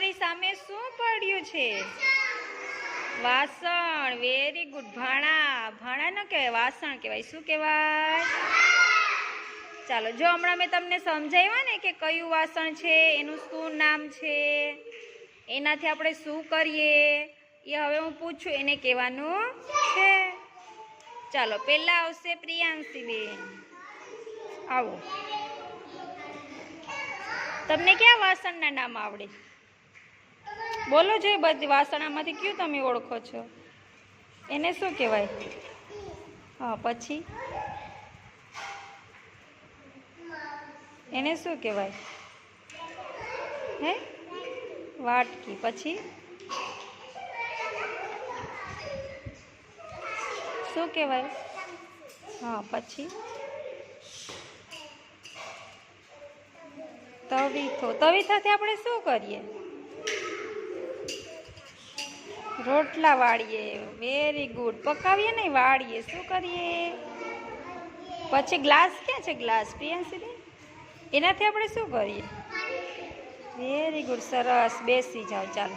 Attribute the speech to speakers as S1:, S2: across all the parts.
S1: તમારી સામે શું પડ્યું છે? વાસણ વેરી ગુડ ભાણા ભાણા ન કહેવાય, વાસણ કહેવાય. શું કહેવાય? ચાલો, જો હમણાં મેં તમને સમજાવ્યા ને કે કયું વાસણ છે, એનું શું નામ છે, એનાથી આપણે શું કરીએ, એ હવે હું પૂછું, એને કહેવાનું છે. ચાલો, પહેલા આવશે પ્રિયાંશી બેન આવો. તમને કયા વાસણના નામ આવડે? બોલો જો બધી વાસણામાંથી કયું તમે ઓળખો છો? એને શું કહેવાય? હા, પછી? એને શું કહેવાય? હે? વાટકી. પછી? શું કહેવાય? હા, પછી? તવીથો. તવીથાથી આપણે શું કરીએ? રોટલા વાળીએ. વેરી ગુડ પકાવીએ નહીં, વાળીએ. શું કરીએ? પછી ગ્લાસ ક્યાં છે ગ્લાસ પ્રિયાંશી એનાથી આપણે શું કરીએ? વેરી ગુડ સરસ. બેસી જાઓ. ચાલો.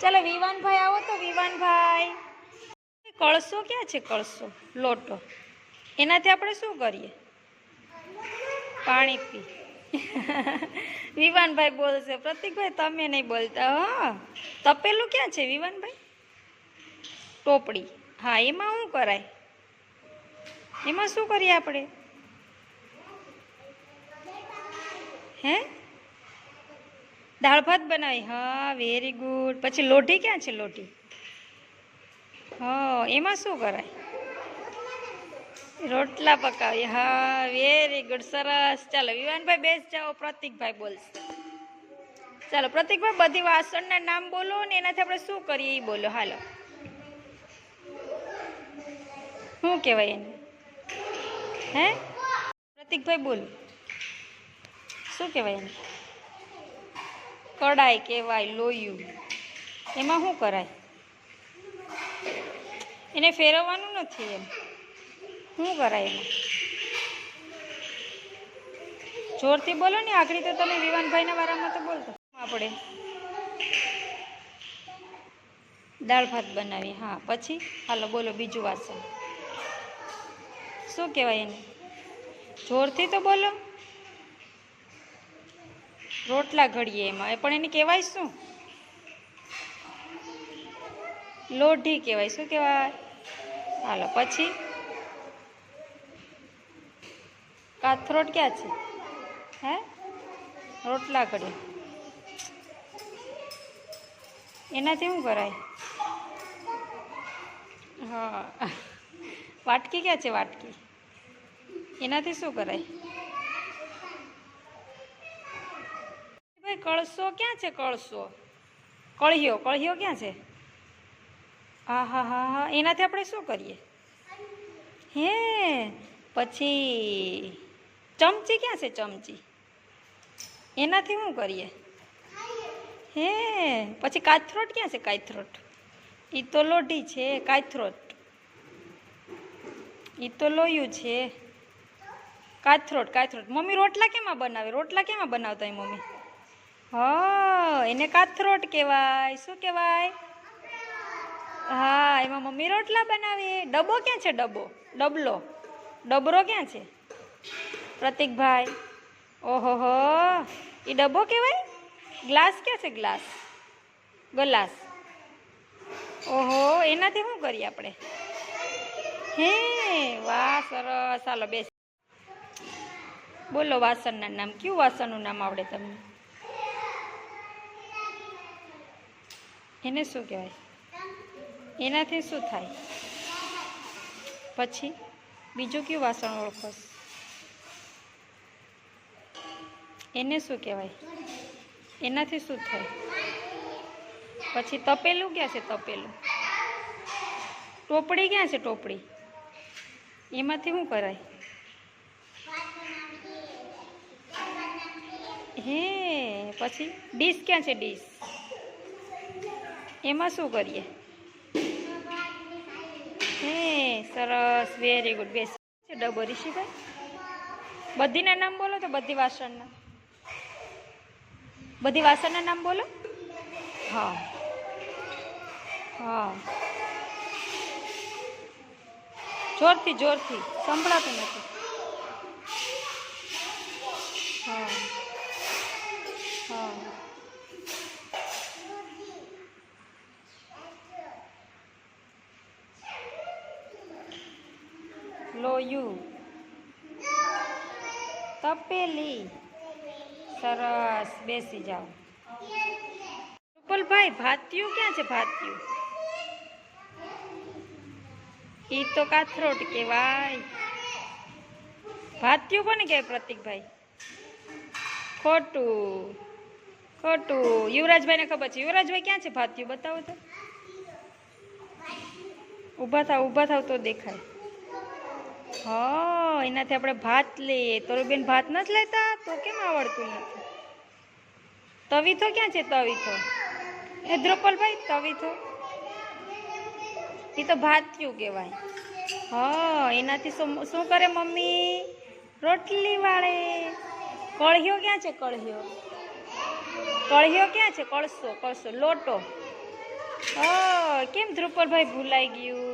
S1: ચાલો, વિવાનભાઈ આવો તો. વિવાનભાઈ. કળશો ક્યાં છે કળશો? લોટો. એનાથી આપણે શું કરીએ? પાણી પી. વિવાનભાઈ બોલશે, પ્રતિકભાઈ, તમે નહીં બોલતા, હો. તપેલું ક્યાં છે વિવાનભાઈ? ટોપડી. હા, એમાં શું કરાય? એમાં શું કરીએ આપણે? હે? દાળ ભાત બનાવી. હા વેરી ગુડ પછી લોઢી ક્યાં છે લોઢી હા, એમાં શું કરાય? રોટલા પકાવી હા વેરી ગુડ સરસ. ચાલો, વિવાનભાઈ બેસ જાઓ. પ્રતિકભાઈ બોલશે. ચાલો, પ્રતિકભાઈ બધી વાસણના નામ બોલો ને એનાથી આપણે શું કરીએ એ બોલો. હાલો. શું કહેવાય એને? હે? પ્રતિકભાઈ બોલો. શું કહેવાય એને? કડાઈ કહેવાય, લોયું. એમાં શું કરાય? એને ફેરવવાનું નથી એમ. શું કરાય એમાં? જોરથી બોલો ને, આખરી તો તમે વિવાનભાઈના વારામાં તો બોલતો. આપણે? દાળ ભાત બનાવી, હા. પછી? હાલો, બોલો, બીજું વાસણ. શું કહેવાય એને? જોરથી તો બોલો. રોટલા ઘડીએ એમાં. એ પણ એને કહેવાય શું? લોઢી કહેવાય. શું કહેવાય? હાલો, પછી? કાથરોટ ક્યાં છે? હે? રોટલા ઘડી એનાથી શું કરાય? હા. વાટકી ક્યાં છે વાટકી? એનાથી શું કરાય? ભાઈ, કળશો ક્યાં છે કળશો? કળિયો કળિયો ક્યાં છે? હા હા હા હા, એનાથી આપણે શું કરીએ? હે, પછી ચમચી ક્યાં છે ચમચી? એનાથી શું કરીએ? હે, પછી કાથરોટ ક્યાં છે કાથરોટ? એ તો લોઢી છે, કાથરોટ. એ તો લોયું છે. કાથરોટ કાથરોટ મમ્મી રોટલા કેમાં બનાવે? રોટલા કેમાં બનાવતા હોય મમ્મી? હા, એને કાથરોટ કહેવાય. શું કહેવાય? હા, એમાં મમ્મી રોટલા બનાવે. ડબ્બો ક્યાં છે ડબ્બો? ડબલો. ડબરો ક્યાં છે? પ્રતિકભાઈ. ઓહો એ ડબ્બો કહેવાય? ગ્લાસ ક્યાં છે ગ્લાસ? ગ્લાસ. ઓહો, એનાથી શું કરીએ આપણે? હે, વાહ, સરસ. ચાલો બેસ. બોલો, વાસણના નામ. કયું વાસણનું નામ આવડે તમને? એને શું કહેવાય? એનાથી શું થાય? પછી બીજું કયું વાસણ ઓળખોશ? એને શું કહેવાય? એનાથી શું થાય? પછી તપેલું ક્યાં છે તપેલું? ટોપડી ક્યાં છે ટોપડી? એમાંથી શું કરાય? હે, પછી ડીશ ક્યાં છે ડીશ? એમાં શું કરીએ? હે, સરસ વેરી ગુડ બેસ. છે ડબો ઋષિભાઈ? બધીના નામ બોલો તો બધી વાસણના. બધી વાસણના નામ બોલો? હા. હા. જોરથી જોરથી. સંભળાતું નથી. હા. હા. લોયું તપેલી. સરસ. બેસી જાઓ. રૂપલભાઈ, ભાતિયું ક્યાં છે? ભાતિયું. ઈ તો કાથરોટ કહેવાય. ભાત્યું કોને કહેવાય પ્રતિકભાઈ? ખોટું ખોટું. યુવરાજભાઈને ખબર છે. યુવરાજભાઈ ક્યાં છે? ભાત્યું બતાવો તો. ઊભા થાવ ઊભા થાવ તો દેખાય. હા, એનાથી આપણે ભાત લઈએ. તો બેન ભાત નથી લેતા? તો કેમ આવડતું નથી? તવીથો ક્યાં છે? તવીથો એ દ્રોપલભાઈ તવીથો એ તો ભાતિયું કહેવાય. હા, એનાથી શું શું કરે મમ્મી? રોટલી વાળે. કળિયો ક્યાં છે કળિયો? કળિયો ક્યાં છે? કળશો કળશો, લોટો. હા, કેમ ધ્રુપલભાઈ ભૂલાઈ ગયું?